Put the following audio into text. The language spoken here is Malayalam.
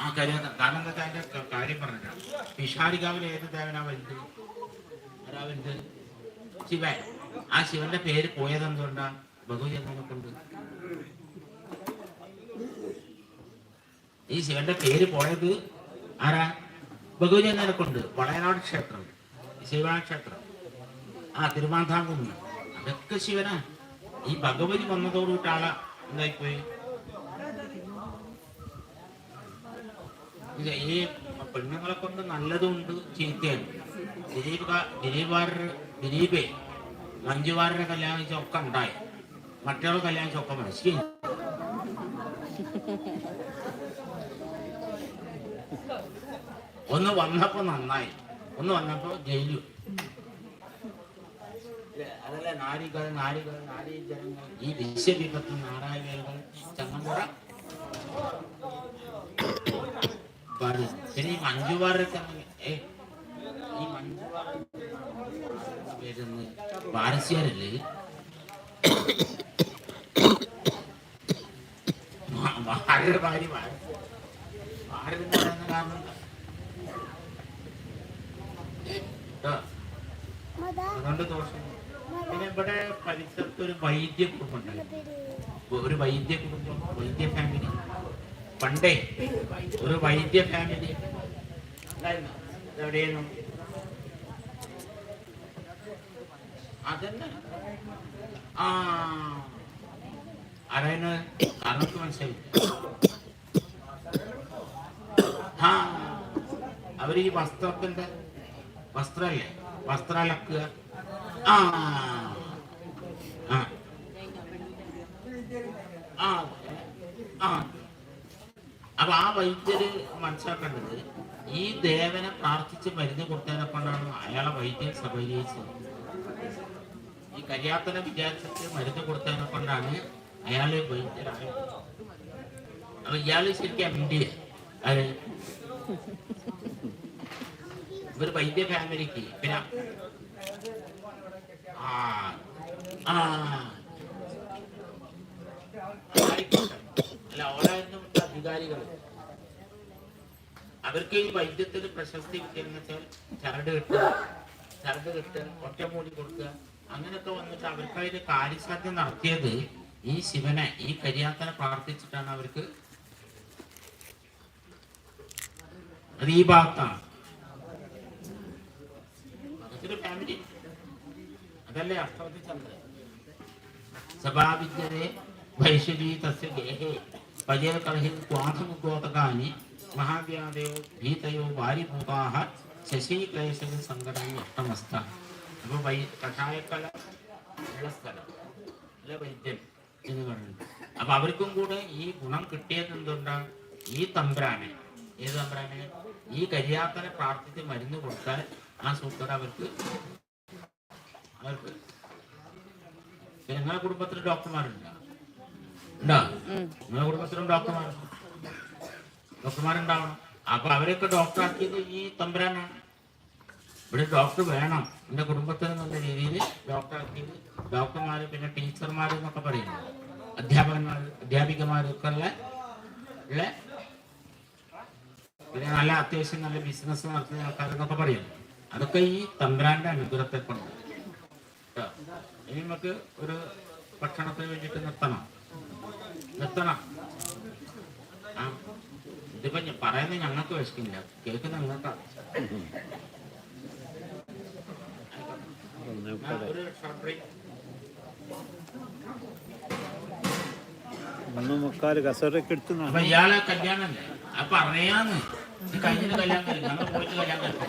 ആ കാര്യം കാരണം എന്താ വെച്ചാൽ അതിന്റെ കാര്യം പറഞ്ഞില്ല പിഷാരികാവിൽ ഏത് ദേവനാ വലുത് ആരാ വലുത് ശിവൻ. ആ ശിവന്റെ പേര് പോയത് എന്തുകൊണ്ടാ? ഭഗവതി കൊണ്ട്. ഈ ശിവന്റെ പേര് പോയത് ആരാ? ഭഗവതി കൊണ്ട്. വളയനാട് ക്ഷേത്രം. ശിവന ക്ഷേത്രം. ആ തിരുമാന്താംകുന്ന്. അതൊക്കെ ശിവനാ. ഈ ഭഗവതി വന്നതോടുകൂട്ടാള എന്തായിപ്പോയി? ഈ പെണ്ണുങ്ങളെ കൊണ്ട് നല്ലതുണ്ട് ചീത്തയുണ്ട്. ദിലീപ് ദിലീപ് ദിലീപേ മഞ്ജു വാര്യരെ കല്യാണം ഒക്കെ ഉണ്ടായി. മറ്റൊരു കല്യാണം ഒക്കെ മനസ്സിൽ ഒന്ന് വന്നപ്പോ നന്നായി. ഒന്ന് വന്നപ്പോ ജയിലു. അതല്ല നാരികൾ നാരികൾ നാരീജനങ്ങൾ ഈ വിശ്വവിപത്ത് നാരായണകൾ ചങ്ങമ്പുറ പാടും. പിന്നെ ഈ ഈ മഞ്ജു വാരസ്യാരല്ലേ കാരണം പിന്നെ ഇവിടെ പരിസരത്ത് ഒരു വൈദ്യ കുടുംബം ഉണ്ടായിരുന്നു. ഒരു വൈദ്യ കുടുംബം വൈദ്യ പണ്ടേ ഒരു വൈദ്യ ഫാമിലി എവിടെയായിരുന്നു അതന്നെ. ആ. ആരാണ് കാരണത്ത് മനസ്സിലായി? ആ. അവർ ഈ വസ്ത്രത്തിന്റെ വസ്ത്രല്ലേ വസ്ത്രം ആ ആ ആ അപ്പൊ ആ വൈദ്യര് മനസ്സിലാക്കേണ്ടത് ഈ ദേവനെ പ്രാർത്ഥിച്ച് മരുന്ന് കൊടുത്തതിനെ കൊണ്ടാണ് അയാളെ വൈദ്യൻ സബലീകരിച്ചത് ഈ കരിയാത്തനെ വിചാരിച്ചിട്ട് മരുന്ന് കൊടുത്തതിനെ കൊണ്ടാണ് അയാൾ വൈദ്യരായത് അപ്പൊ ഇയാൾ ശരിക്കും എം ഡി ഇവർ വൈദ്യ ഫാമിലിക്ക്. പിന്നെ ആ ആ. ആയിക്കോട്ടെ. അധികാരികൾ അവർക്ക് ഈ വൈദ്യത്തിന് പ്രശസ്തി കിട്ടിയെന്ന് വെച്ചാൽ ചരട് കിട്ടുക ചരട് കിട്ടുക ഒറ്റമൂടി കൊടുക്കുക അങ്ങനെയൊക്കെ വന്നിട്ട് അവർക്ക് അതിന് കാര്യസാധ്യം നടത്തിയത് ഈ ശിവനെ ഈ കരിയാത്തനെ പ്രാർത്ഥിച്ചിട്ടാണ് അവർക്ക് ഫാമിലി അതല്ലേ അർത്ഥവത്തിൽ ചന്ദ്രൻ? സഭാവിദ്യരെ വൈശ്വരീ തസ്യ ഗേഹേ. പജയകളഹിൽ ക്വാഥമുദ്ഗോതകാനി മഹാവ്യാധയോ ഭീതയോ വാരിഭൂതാഹ ശശീക്ലേശവും സങ്കടവും അഷ്ടമസ്ത അപ്പൊ വൈ കഷായക്കല ഉള്ള സ്ഥലം അല്ല വൈദ്യൻ എന്ന് പറയുന്നത് അപ്പൊ അവർക്കും കൂടെ ഈ ഗുണം കിട്ടിയത് എന്തുകൊണ്ടാണ് ഈ തമ്പ്രാനെ ഏത് തമ്പ്രാനെ? ഈ കരിയാത്തനെ പ്രാർത്ഥിച്ച് മരുന്ന് കൊടുത്താൽ ആ സൂക്കട അവർക്ക് അവർക്ക് പിന്നെ നിങ്ങളുടെ കുടുംബത്തിൽ ഡോക്ടർമാരുണ്ടോ? ഉണ്ടോ നിങ്ങളുടെ കുടുംബത്തിലും ഡോക്ടർമാരുണ്ട് ഡോക്ടർമാരുണ്ടാവണം. അപ്പൊ അവരൊക്കെ ഡോക്ടറാക്കിയത് ഈ തമ്പുരാനാണ് ഇവിടെ ഡോക്ടർ വേണം. എന്റെ കുടുംബത്തിൽ എന്നുള്ള രീതിയിൽ ഡോക്ടറാക്കിയത് ഡോക്ടർമാര് പിന്നെ ടീച്ചർമാർ എന്നൊക്കെ പറയുന്നു. അധ്യാപകന്മാർ അധ്യാപികമാരൊക്കെ ഉള്ള ഉള്ള പിന്നെ നല്ല അത്യാവശ്യം നല്ല ബിസിനസ് നടത്തുന്ന ആൾക്കാരെന്നൊക്കെ പറയുന്നു. അതൊക്കെ ഈ തമ്പുരാന്റെ അനുഗ്രഹത്തെ കൊണ്ട് ഇനി നമുക്ക് ഒരു ഭക്ഷണത്തിന് വേണ്ടിയിട്ട് നിർത്തണം. നിർത്തണം. ആ ഇതിപ്പോ പറയുന്നത് ഞങ്ങൾക്ക് വിശക്കില്ല. കേൾക്കുന്ന നിങ്ങൾക്കാ. ഒന്ന് മുക്കാൽ കസേരയൊക്കെ എടുത്ത് അപ്പൊ ഇയാളെ കല്യാണല്ലേ? അപ്പൊ അറിയാന്ന് കഴിഞ്ഞിട്ട് കല്യാണം കഴിഞ്ഞു ഞങ്ങൾ പോയിട്ട് കല്യാണം കഴിക്കും